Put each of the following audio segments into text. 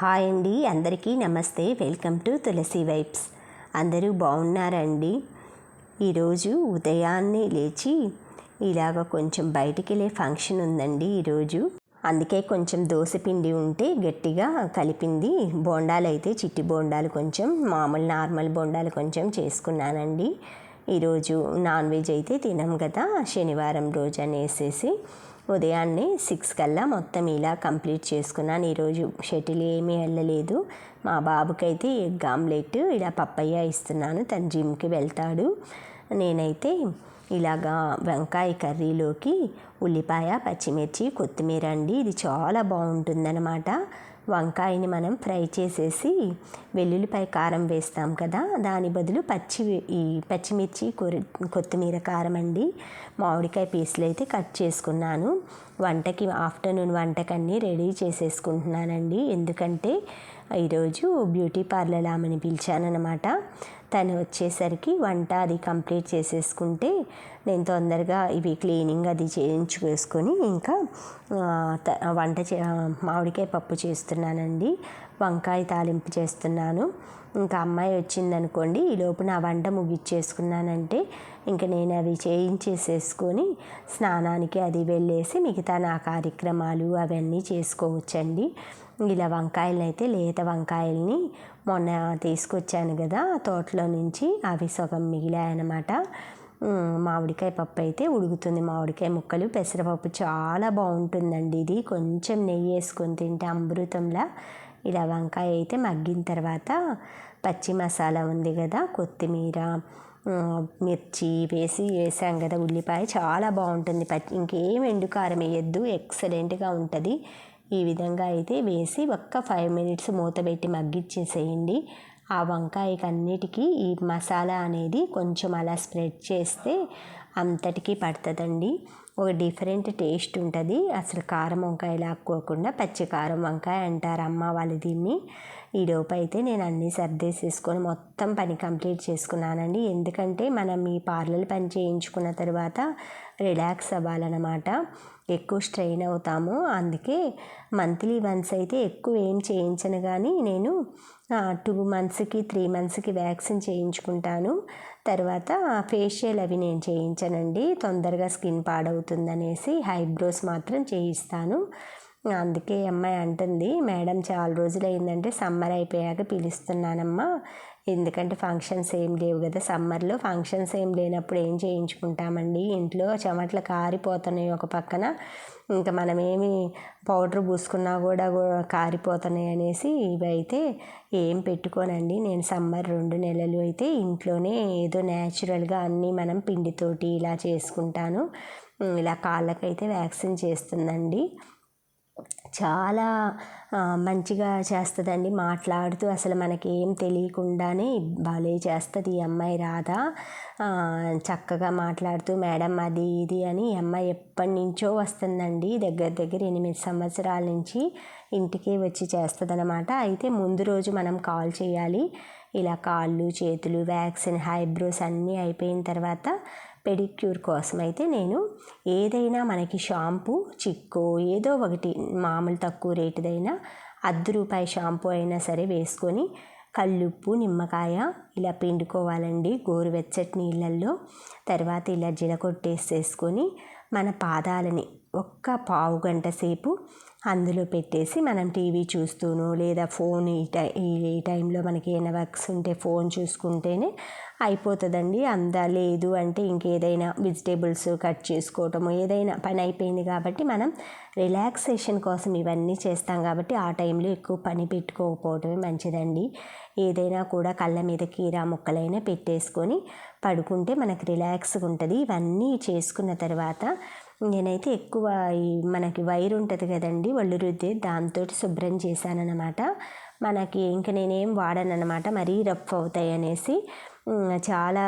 Hi అండి అందరికీ నమస్తే. Welcome to Tulasi vibes. అందరూ బాగున్నారండి? ఈరోజు ఉదయాన్నే లేచి ఇలాగ కొంచెం బయటికి వెళ్ళే ఫంక్షన్ ఉందండి ఈరోజు. అందుకే కొంచెం పిండి ఉంటే గట్టిగా కలిపింది. బోండాలు అయితే చిట్టి బోండాలు కొంచెం మామూలు నార్మల్ బోండాలు కొంచెం చేసుకున్నానండి. ఈరోజు నాన్ వెజ్ అయితే తినం కదా శనివారం రోజు అనేసేసి. ఉదయాన్నే సిక్స్ కల్లా మొత్తం ఇలా కంప్లీట్ చేసుకున్నాను. ఈరోజు షటిల్ ఏమీ వెళ్ళలేదు. మా బాబుకైతే ఎగ్ ఆమ్లెట్ ఇలా పప్పయ్య ఇస్తున్నాను. తను జిమ్కి వెళ్తాడు. నేనైతే ఇలాగా వంకాయ కర్రీలోకి ఉల్లిపాయ పచ్చిమిర్చి కొత్తిమీర అండి. ఇది చాలా బాగుంటుందన్నమాట. వంకాయని మనం ఫ్రై చేసేసి వెల్లుల్లిపాయ కారం వేస్తాం కదా దాని బదులు పచ్చి ఈ పచ్చిమిర్చి కొత్తిమీర కారం అండి. మామిడికాయ పీసులు అయితే కట్ చేసుకున్నాను. వంటకి ఆఫ్టర్నూన్ వంటకన్నీ రెడీ చేసేసుకుంటున్నానండి. ఎందుకంటే ఈరోజు బ్యూటీ పార్లర్ ఆమెని పిలిచానమాట తను వచ్చేసరికి వంట అది కంప్లీట్ చేసేసుకుంటే నేను తొందరగా ఇవి క్లీనింగ్ అది చేయించుకేసుకొని ఇంకా వంట చే మామిడికాయ పప్పు చేస్తున్నానండి. వంకాయ తాలింపు చేస్తున్నాను. ఇంకా అమ్మాయి వచ్చిందనుకోండి ఈలోపు నా వంట ముగిచ్చేసుకున్నానంటే ఇంకా నేను అవి చేయించేసేసుకొని స్నానానికి అది వెళ్ళేసి మిగతా నా కార్యక్రమాలు అవన్నీ చేసుకోవచ్చండి. ఇలా వంకాయలు అయితే లేత వంకాయల్ని మొన్న తీసుకొచ్చాను కదా తోటలో నుంచి అవి సగం మిగిలాయన్నమాట. మామిడికాయ పప్పు అయితే ఉడుకుతుంది. మామిడికాయ ముక్కలు పెసరపప్పు చాలా బాగుంటుందండి ఇది. కొంచెం నెయ్యి వేసుకొని తింటే అమృతంలా. ఇలా వంకాయ అయితే మగ్గిన తర్వాత పచ్చి మసాలా ఉంది కదా కొత్తిమీర మిర్చి వేసి వేసాం కదా ఉల్లిపాయ. చాలా బాగుంటుంది. పచ్చి ఇంకేం ఎండుకారం వేయద్దు. ఎక్సలెంట్గా ఉంటుంది. ఈ విధంగా అయితే వేసి ఒక్క ఫైవ్ మినిట్స్ మూత పెట్టి మగ్గిచ్చేసేయండి. ఆ వంకాయకి అన్నిటికీ ఈ మసాలా అనేది కొంచెం అలా స్ప్రెడ్ చేస్తే అంతటికీ పడుతుందండి. ఒక డిఫరెంట్ టేస్ట్ ఉంటుంది. అసలు కారం వంకాయ లాక్కోకుండా పచ్చి కారం వంకాయ అంటారు అమ్మ వాళ్ళు దీన్ని. ఈ లోపు అయితే నేను అన్నీ సర్దేసేసుకొని మొత్తం పని కంప్లీట్ చేసుకున్నానండి. ఎందుకంటే మనం ఈ పార్లర్ పని చేయించుకున్న తర్వాత రిలాక్స్ అవ్వాలన్నమాట. ఎక్కువ స్ట్రెయిన్ అవుతాము. అందుకే మంత్లీ వన్స్ అయితే ఎక్కువ ఏం చేయించను కానీ నేను టూ మంత్స్కి త్రీ మంత్స్కి వ్యాక్సిన్ చేయించుకుంటాను. తర్వాత ఫేషియల్ అవి నేను చేయించనండి. తొందరగా స్కిన్ పాడవుతుందనేసి హైబ్రోస్ మాత్రం చేయిస్తాను. అందుకే అమ్మాయి అంటుంది మేడం చాలా రోజులు అయిందంటే సమ్మర్ అయిపోయాక పిలుస్తున్నానమ్మా. ఎందుకంటే ఫంక్షన్స్ ఏం లేవు కదా సమ్మర్లో. ఫంక్షన్స్ ఏం లేనప్పుడు ఏం చేయించుకుంటామండి? ఇంట్లో చెమట్లు కారిపోతున్నాయి ఒక పక్కన. ఇంకా మనమేమి పౌడర్ పూసుకున్నా కూడా కారిపోతున్నాయి అనేసి ఇవైతే ఏం పెట్టుకోనండి. నేను సమ్మర్ రెండు నెలలు అయితే ఇంట్లోనే ఏదో న్యాచురల్గా అన్నీ మనం పిండితోటి ఇలా చేసుకుంటాను. ఇలా కాళ్ళకైతే వ్యాక్సిన్ చేస్తుందండి. చాలా మంచిగా చేస్తుందండి. మాట్లాడుతూ అసలు మనకి ఏం తెలియకుండానే భలే చేస్తుంది ఈ అమ్మాయి రాధ. చక్కగా మాట్లాడుతూ మేడం అది ఇది అని ఈ అమ్మాయి ఎప్పటి నుంచో వస్తుందండి. దగ్గర దగ్గర ఎనిమిది సంవత్సరాల నుంచి ఇంటికి వచ్చి చేస్తుందనమాట అయితే ముందు రోజు మనం కాల్ చేయాలి. ఇలా కాళ్ళు చేతులు వ్యాక్సిన్ హైబ్రోస్ అన్నీ అయిపోయిన తర్వాత పెడిక్యూర్ కోసం అయితే నేను ఏదైనా మనకి షాంపూ చిక్కో ఏదో ఒకటి మామూలు తక్కువ రేటుదైనా అర్ధ రూపాయి షాంపూ అయినా సరే వేసుకొని కల్లుప్పు నిమ్మకాయ ఇలా పిండుకోవాలండి. గోరువెచ్చటి నీళ్ళల్లో తర్వాత ఇలా జీలకొట్టేసేసుకొని మన పాదాలని ఒక్క పావు గంట సేపు అందులో పెట్టేసి మనం టీవీ చూస్తూను లేదా ఫోన్ ఈ టై ఈ టైంలో మనకి ఏమైనా వర్క్స్ ఉంటే ఫోన్ చూసుకుంటేనే అయిపోతుందండి. అందా లేదు అంటే ఇంకేదైనా వెజిటేబుల్స్ కట్ చేసుకోవటము ఏదైనా పని అయిపోయింది కాబట్టి మనం రిలాక్సేషన్ కోసం ఇవన్నీ చేస్తాం కాబట్టి ఆ టైంలో ఎక్కువ పని పెట్టుకోకపోవటమే మంచిదండి. ఏదైనా కూడా కళ్ళ మీద కీరా ముక్కలైనా పెట్టేసుకొని పడుకుంటే మనకు రిలాక్స్గా ఉంటుంది. ఇవన్నీ చేసుకున్న తర్వాత నేనైతే ఎక్కువ ఈ మనకి వైర్ ఉంటుంది కదండి ఒళ్ళు రుద్దే దాంతో శుభ్రం చేశానన్నమాట. మనకి ఇంకా నేనేం వాడనమాట మరీ రఫ్ అవుతాయి అనేసి చాలా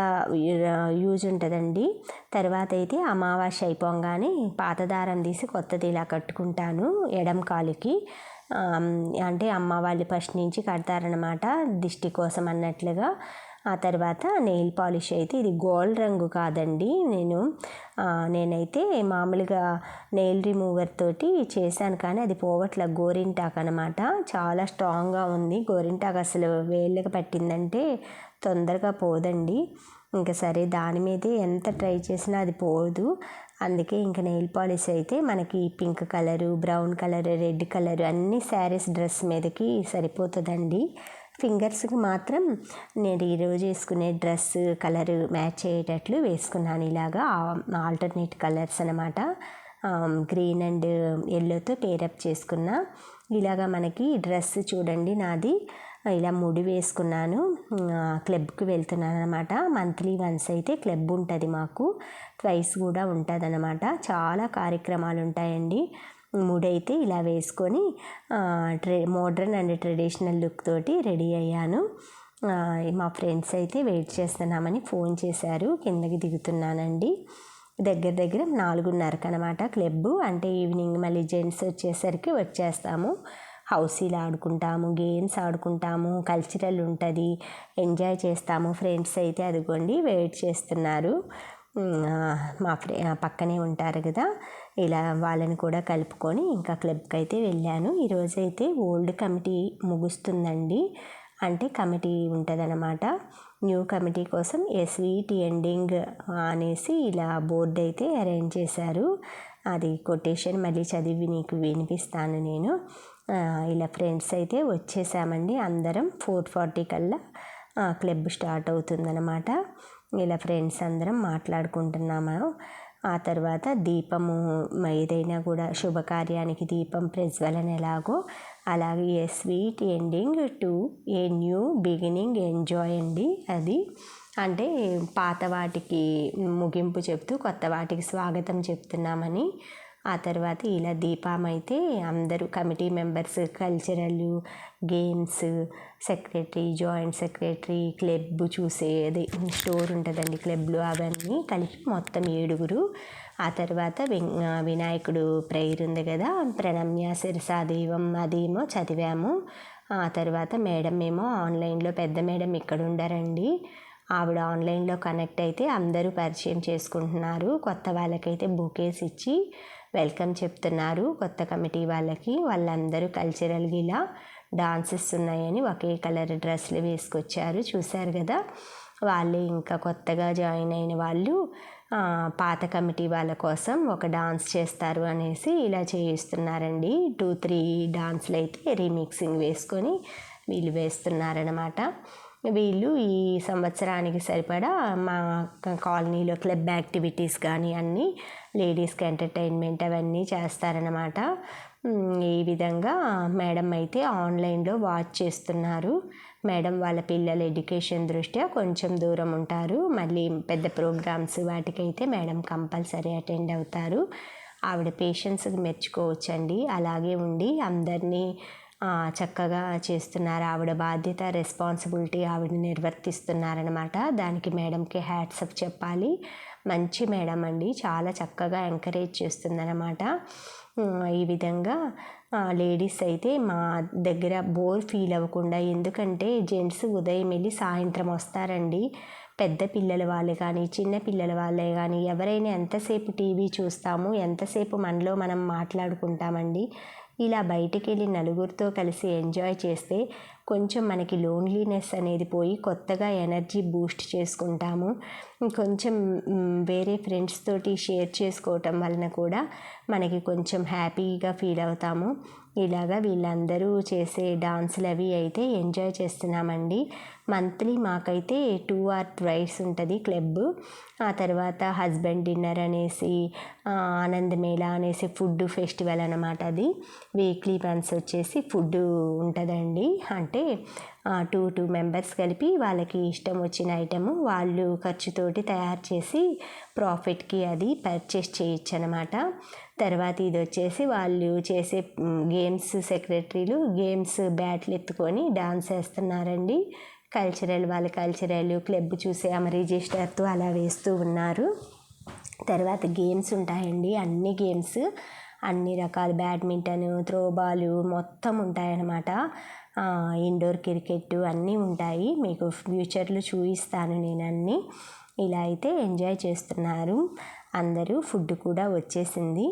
యూజ్ ఉంటుందండి. తర్వాత అయితే అమావాస్య అయిపోగానే పాత దారం తీసి కొత్తది ఇలా కట్టుకుంటాను ఎడం కాలుకి. అంటే అమ్మ వాళ్ళు ఫస్ట్ నుంచి కడతారనమాట దిష్టి కోసం అన్నట్లుగా. ఆ తర్వాత నెయిల్ పాలిష్ అయితే ఇది గోల్డ్ రంగు కాదండి. నేను నేనైతే మామూలుగా నెయిల్ రిమూవర్ తోటి చేశాను కానీ అది పోవట్ల గోరింటాక్ అనమాట చాలా స్ట్రాంగ్గా ఉంది. గోరింటాక్ అసలు వేళ్ళకి పట్టిందంటే తొందరగా పోదండి. ఇంకా సరే దాని మీదే ఎంత ట్రై చేసినా అది పోదు. అందుకే ఇంకా నెయిల్ పాలిష్ అయితే మనకి pink colour brown colour red colour అన్ని శారీస్ డ్రెస్ మీదకి సరిపోతుందండి. ఫింగర్స్కి మాత్రం నేను ఈరోజు వేసుకునే డ్రెస్ కలర్ మ్యాచ్ అయ్యేటట్లు వేసుకున్నాను. ఇలాగా ఆల్టర్నేట్ కలర్స్ అనమాట గ్రీన్ అండ్ ఎల్లోతో పేరప్ చేసుకున్న. ఇలాగా మనకి డ్రెస్ చూడండి నాది. ఇలా ముడి వేసుకున్నాను. క్లబ్కి వెళ్తున్నాను అనమాట మంత్లీ వన్స్ అయితే క్లబ్ ఉంటుంది మాకు. ట్వైస్ కూడా ఉంటుంది అనమాట చాలా కార్యక్రమాలు ఉంటాయండి. మూడైతే ఇలా వేసుకొని ట్రె మోడ్రన్ అండ్ ట్రెడిషనల్ లుక్ తోటి రెడీ అయ్యాను. మా ఫ్రెండ్స్ అయితే వెయిట్ చేస్తున్నామని ఫోన్ చేశారు. కిందకి దిగుతున్నానండి. దగ్గర దగ్గర నాలుగున్నరకు అనమాట క్లబ్ అంటే ఈవినింగ్ మళ్ళీ జెంట్స్ వచ్చేసరికి వచ్చేస్తాము. హౌసీలు ఆడుకుంటాము గేమ్స్ ఆడుకుంటాము కల్చరల్ ఉంటుంది. ఎంజాయ్ చేస్తాము. ఫ్రెండ్స్ అయితే అదిగోండి వెయిట్ చేస్తున్నారు. మా ఫ్రె పక్కనే ఉంటారు కదా. ఇలా వాళ్ళని కూడా కలుపుకొని ఇంకా క్లబ్కి అయితే వెళ్ళాను. ఈరోజైతే ఓల్డ్ కమిటీ ముగుస్తుందండి. అంటే కమిటీ ఉంటుందన్నమాట. న్యూ కమిటీ కోసం ఎస్వీటి ఎండింగ్ అనేసి ఇలా బోర్డు అయితే అరేంజ్ చేశారు. అది కొటేషన్ మళ్ళీ చదివి నీకు వినిపిస్తాను నేను. ఇలా ఫ్రెండ్స్ అయితే వచ్చేసామండి అందరం. ఫోర్ ఫార్టీ కల్లా క్లబ్ స్టార్ట్ అవుతుందన్నమాట. ఇలా ఫ్రెండ్స్ అందరం మాట్లాడుకుంటున్నాము. ఆ తర్వాత దీపము ఏదైనా కూడా శుభకార్యానికి దీపం ప్రజ్వలన ఎలాగో అలాగే a sweet ending to a new beginning enjoy అండి అది. అంటే పాత వాటికి ముగింపు చెప్తూ కొత్త వాటికి స్వాగతం చెప్తున్నామని ఆ తర్వాత ఇలా దీపం అయితే అందరూ committee members cultural games secretary joint secretary club చూసేది స్టోర్ ఉంటుందండి క్లబ్లు అవన్నీ కలిపి మొత్తం ఏడుగురు. ఆ తర్వాత వినాయకుడు ప్రేయర్ ఉంది కదా ప్రణమ్య శిరసాదేవం అదేమో చదివాము. ఆ తర్వాత మేడం ఏమో ఆన్లైన్లో పెద్ద మేడం ఇక్కడ ఉండరండి. ఆవిడ ఆన్లైన్లో కనెక్ట్ అయితే అందరూ పరిచయం చేసుకుంటున్నారు. కొత్త వాళ్ళకైతే బుకేస్ ఇచ్చి వెల్కమ్ చెప్తున్నారు కొత్త కమిటీ వాళ్ళకి. వాళ్ళందరూ కల్చరల్ ఇలా డాన్సెస్ ఉన్నాయని ఒకే కలర్ డ్రెస్సులు వేసుకొచ్చారు. చూశారు కదా? వాళ్ళు ఇంకా కొత్తగా జాయిన్ అయిన వాళ్ళు పాత కమిటీ వాళ్ళ కోసం ఒక డాన్స్ చేస్తారు అనేసి ఇలా చేయిస్తున్నారండి. టూ త్రీ డాన్స్లు అయితే రీమిక్సింగ్ వేసుకొని వీళ్ళు వేస్తున్నారనమాట వీళ్ళు ఈ సంవత్సరానికి సరిపడా మా కాలనీలో క్లబ్ యాక్టివిటీస్ కానీ అన్నీ లేడీస్కి ఎంటర్టైన్మెంట్ అవన్నీ చేస్తారనమాట ఈ విధంగా మేడం అయితే ఆన్లైన్లో వాచ్ చేస్తున్నారు. మేడం వాళ్ళ పిల్లల ఎడ్యుకేషన్ దృష్ట్యా కొంచెం దూరం ఉంటారు. మళ్ళీ పెద్ద ప్రోగ్రామ్స్ వాటికైతే మేడం కంపల్సరీ అటెండ్ అవుతారు. ఆవిడ పేషెన్స్కి మెచ్చుకోవచ్చండి. అలాగే ఉండి అందరినీ చక్కగా చేస్తున్నారు. ఆవిడ బాధ్యత రెస్పాన్సిబిలిటీ ఆవిడ నిర్వర్తిస్తున్నారనమాట దానికి మేడంకి హ్యాట్సప్ చెప్పాలి. మంచి మేడం అండి. చాలా చక్కగా ఎంకరేజ్ చేస్తుందన్నమాట. ఈ విధంగా లేడీస్ అయితే మా దగ్గర బోర్ ఫీల్ అవ్వకుండా ఎందుకంటే జెంట్స్ ఉదయం వెళ్ళి సాయంత్రం వస్తారండి. పెద్ద పిల్లల వాళ్ళు కానీ చిన్న పిల్లల వాళ్ళే కానీ ఎవరైనా ఎంతసేపు టీవీ చూస్తాము ఎంతసేపు మనలో మనం మాట్లాడుకుంటామండి. ఇలా బయటికి వెళ్ళి నలుగురితో కలిసి ఎంజాయ్ చేస్తే కొంచెం మనకి లోన్లీనెస్ అనేది పోయి కొత్తగా ఎనర్జీ బూస్ట్ చేసుకుంటాము. కొంచెం వేరే ఫ్రెండ్స్ తోటి షేర్ చేసుకోవటం వలన కూడా మనకి కొంచెం హ్యాపీగా ఫీల్ అవుతాము. ఇలాగా వీళ్ళందరూ చేసే డాన్సులు అవి అయితే ఎంజాయ్ చేస్తున్నామండి. మంత్లీ మాకైతే టూ ఆర్ ట్వైస్ ఉంటుంది క్లబ్ ఆ తర్వాత హస్బెండ్ డిన్నర్ అనేసి ఆనంద్ మేళా అనేసి ఫుడ్ ఫెస్టివల్ అనమాట అది. వీక్లీ వన్స్ వచ్చేసి ఫుడ్ ఉంటుందండి. అంటే టూ టూ మెంబర్స్ కలిపి వాళ్ళకి ఇష్టం వచ్చిన ఐటెము వాళ్ళు ఖర్చుతోటి తయారు చేసి ప్రాఫిట్కి అది పర్చేస్ చేయొచ్చు అనమాట తర్వాత ఇది వచ్చేసి వాళ్ళు చేసే గేమ్స్ సెక్రటరీలు గేమ్స్ బ్యాట్లు ఎత్తుకొని డాన్స్ వేస్తున్నారండి. కల్చరల్ వాళ్ళ కల్చరల్ క్లబ్ చూసే ఆమె రిజిస్టర్తో అలా వేస్తూ ఉన్నారు. తర్వాత గేమ్స్ ఉంటాయండి అన్ని గేమ్స్. అన్ని రకాల బ్యాడ్మింటన్ త్రోబాలు మొత్తం ఉంటాయన్నమాట ఇండోర్ క్రికెట్ అన్నీ ఉంటాయి. మీకు ఫ్యూచర్లో చూపిస్తాను నేను అన్నీ. ఇలా అయితే ఎంజాయ్ చేస్తున్నారు. అందరూ ఫుడ్ కూడా వచ్చేసింది.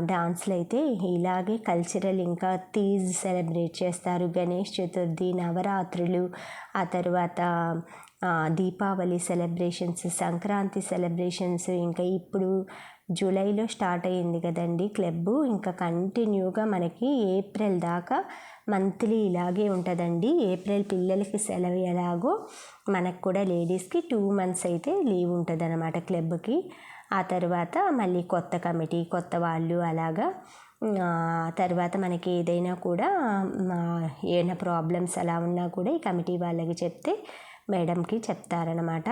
డాన్స్లు అయితే ఇలాగే కల్చరల్ ఇంకా తీజ్ సెలబ్రేట్ చేస్తారు. గణేష్ చతుర్థి నవరాత్రులు ఆ తర్వాత దీపావళి సెలబ్రేషన్స్ సంక్రాంతి సెలబ్రేషన్స్ ఇంకా ఇప్పుడు జూలైలో స్టార్ట్ అయ్యింది కదండి క్లబ్ ఇంకా కంటిన్యూగా మనకి ఏప్రిల్ దాకా మంత్లీ ఇలాగే ఉంటుందండి. ఏప్రిల్ పిల్లలకి సెలవు ఎలాగో మనకు కూడా లేడీస్కి టూ మంత్స్ అయితే లీవ్ ఉంటుంది అనమాట క్లబ్కి. ఆ తర్వాత మళ్ళీ కొత్త కమిటీ కొత్త వాళ్ళు అలాగా తర్వాత మనకి ఏదైనా కూడా ఏమైనా ప్రాబ్లమ్స్ అలా ఉన్నా కూడా ఈ కమిటీ వాళ్ళకి చెప్తే మేడంకి చెప్తారనమాట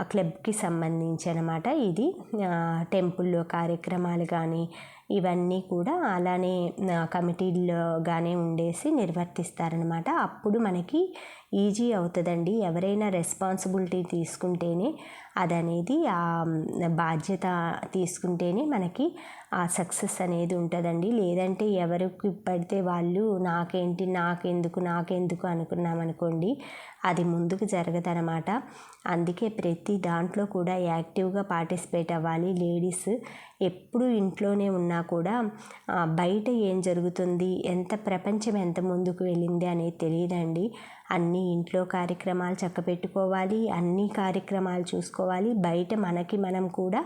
ఆ క్లబ్కి సంబంధించి అనమాట ఇది టెంపుల్లో కార్యక్రమాలు కానీ ఇవన్నీ కూడా అలానే కమిటీలోగానే ఉండేసి నిర్వర్తిస్తారనమాట. అప్పుడు మనకి ఈజీ అవుతుందండి. ఎవరైనా రెస్పాన్సిబిలిటీ తీసుకుంటేనే అదనేది ఆ బాధ్యత తీసుకుంటేనే మనకి ఆ సక్సెస్ అనేది ఉంటుందండి. లేదంటే ఎవరికి పడితే వాళ్ళు నాకేంటి నాకెందుకు నాకెందుకు అనుకున్నామనుకోండి అది ముందుకు జరగదనమాట అందుకే ప్రతి దాంట్లో కూడా యాక్టివ్గా పార్టిసిపేట్ అవ్వాలి. లేడీస్ ఎప్పుడు ఇంట్లోనే ఉన్నా కూడా బయట ఏం జరుగుతుంది ఎంత ప్రపంచం ఎంత ముందుకు వెళ్ళింది అనేది తెలియదండి. అన్ని ఇంట్లో కార్యక్రమాలు చక్కబెట్టుకోవాలి అన్ని కార్యక్రమాలు చూసుకోవాలి. బయట మనకి మనం కూడా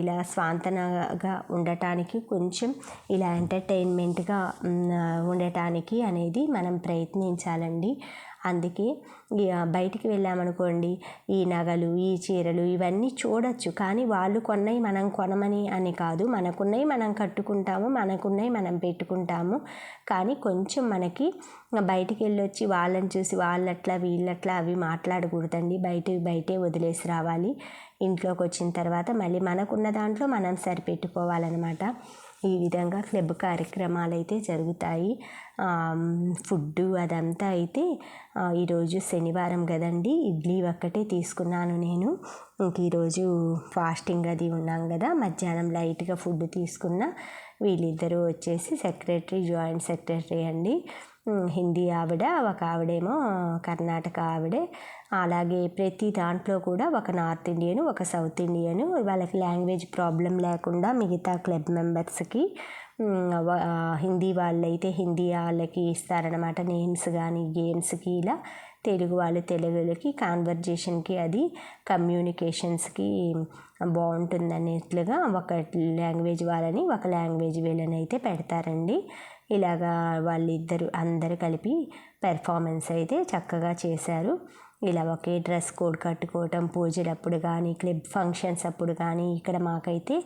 ఇలా స్వాంతనగా ఉండటానికి కొంచెం ఇలా ఎంటర్టైన్మెంట్గా ఉండటానికి అనేది మనం ప్రయత్నించాలండి. అందుకే బయటికి వెళ్ళామనుకోండి ఈ నగలు ఈ చీరలు ఇవన్నీ చూడొచ్చు. కానీ వాళ్ళు కొన్నవి మనం కొనమని అని కాదు. మనకున్నవి మనం కట్టుకుంటాము మనకున్నవి మనం పెట్టుకుంటాము. కానీ కొంచెం మనకి బయటికి వెళ్ళొచ్చి వాళ్ళని చూసి వాళ్ళట్లా వీళ్ళట్లా అవి మాట్లాడకూడదండి. బయట బయటే వదిలేసి రావాలి. ఇంట్లోకి వచ్చిన తర్వాత మళ్ళీ మనకున్న దాంట్లో మనం సరిపెట్టుకోవాలన్నమాట. ఈ విధంగా క్లబ్ కార్యక్రమాలు అయితే జరుగుతాయి ఫుడ్డు అదంతా అయితే ఈరోజు శనివారం కదండి. ఇడ్లీ ఒక్కటే తీసుకున్నాను నేను. ఇంక ఈరోజు ఫాస్టింగ్ అది ఉన్నాం కదా. మధ్యాహ్నం లైట్గా ఫుడ్ తీసుకున్న వీళ్ళిద్దరూ వచ్చేసి సెక్రటరీ జాయింట్ సెక్రటరీ అండి. హిందీ ఆవిడ ఒక ఆవిడేమో కర్ణాటక ఆవిడే. అలాగే ప్రతి దాంట్లో కూడా ఒక నార్త్ ఇండియన్ ఒక సౌత్ ఇండియన్ వాళ్ళకి లాంగ్వేజ్ ప్రాబ్లం లేకుండా మిగతా క్లబ్ మెంబర్స్కి హిందీ వాళ్ళైతే హిందీ వాళ్ళకి ఇస్తారనమాట నేమ్స్ కానీ గేమ్స్కి ఇలా తెలుగు వాళ్ళు తెలుగులకి కాన్వర్జేషన్కి అది కమ్యూనికేషన్స్కి బాగుంటుంది ఒక లాంగ్వేజ్ వాళ్ళని ఒక లాంగ్వేజ్ వీళ్ళని అయితే పెడతారండి. ఇలాగా వాళ్ళిద్దరు అందరు కలిపి పెర్ఫార్మెన్స్ అయితే చక్కగా చేశారు. ఇలా ఒకే డ్రెస్ కోడ్ కట్టుకోవటం పూజలప్పుడు కానీ క్లబ్ ఫంక్షన్స్ అప్పుడు కానీ ఇక్కడ మాకైతే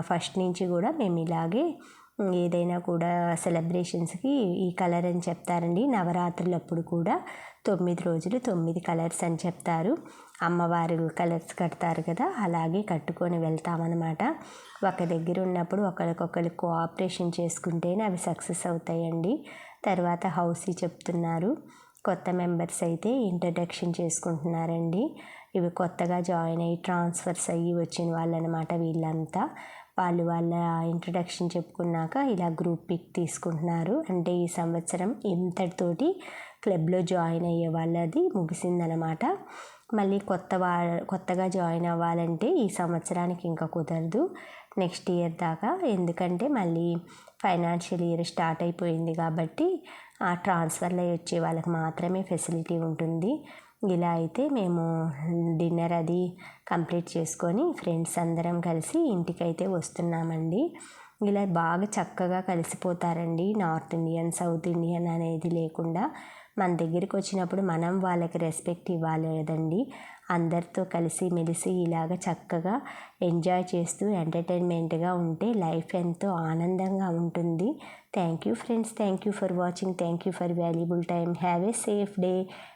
ఫస్ట్ నుంచి కూడా మేము ఇలాగే ఏదైనా కూడా సెలబ్రేషన్స్కి ఈ కలర్ అని చెప్తారండి. నవరాత్రులప్పుడు కూడా తొమ్మిది రోజులు తొమ్మిది కలర్స్ అని చెప్తారు. అమ్మవారు కలర్స్ కడతారు కదా అలాగే కట్టుకొని వెళ్తామన్నమాట. ఒక దగ్గర ఉన్నప్పుడు ఒకరికొకరు కోఆపరేషన్ చేసుకుంటేనే అవి సక్సెస్ అవుతాయండి. తర్వాత హౌసీ చెప్తున్నారు. కొత్త మెంబర్స్ అయితే ఇంట్రడక్షన్ చేసుకుంటున్నారండి. ఇవి కొత్తగా జాయిన్ అయ్యి ట్రాన్స్ఫర్స్ అయ్యి వచ్చిన వాళ్ళనమాట వీళ్ళంతా. వాళ్ళు వాళ్ళ ఇంట్రడక్షన్ చెప్పుకున్నాక ఇలా గ్రూప్ పిక్ తీసుకుంటున్నారు. అంటే ఈ సంవత్సరం ఇంతటితోటి క్లబ్లో జాయిన్ అయ్యే వాళ్ళది ముగిసిందనమాట మళ్ళీ కొత్త వా కొత్తగా జాయిన్ అవ్వాలంటే ఈ సంవత్సరానికి ఇంకా కుదరదు. నెక్స్ట్ ఇయర్ దాకా ఎందుకంటే మళ్ళీ ఫైనాన్షియల్ ఇయర్ స్టార్ట్ అయిపోయింది కాబట్టి ఆ ట్రాన్స్ఫర్లో వచ్చే వాళ్ళకి మాత్రమే ఫెసిలిటీ ఉంటుంది. ఇలా అయితే మేము డిన్నర్ అది కంప్లీట్ చేసుకొని ఫ్రెండ్స్ అందరం కలిసి ఇంటికైతే వస్తున్నామండి. ఇలా బాగా చక్కగా కలిసిపోతారండి. నార్త్ ఇండియన్ సౌత్ ఇండియన్ అనేది లేకుండా మన దగ్గరికి వచ్చినప్పుడు మనం వాళ్ళకి రెస్పెక్ట్ ఇవ్వాలి కదండి. అందరితో కలిసి మెలిసి ఇలాగ చక్కగా ఎంజాయ్ చేస్తూ ఎంటర్టైన్మెంట్గా ఉంటే లైఫ్ ఎంతో ఆనందంగా ఉంటుంది. Thank you friends. Thank you for watching. Thank you for valuable time. Have a safe day.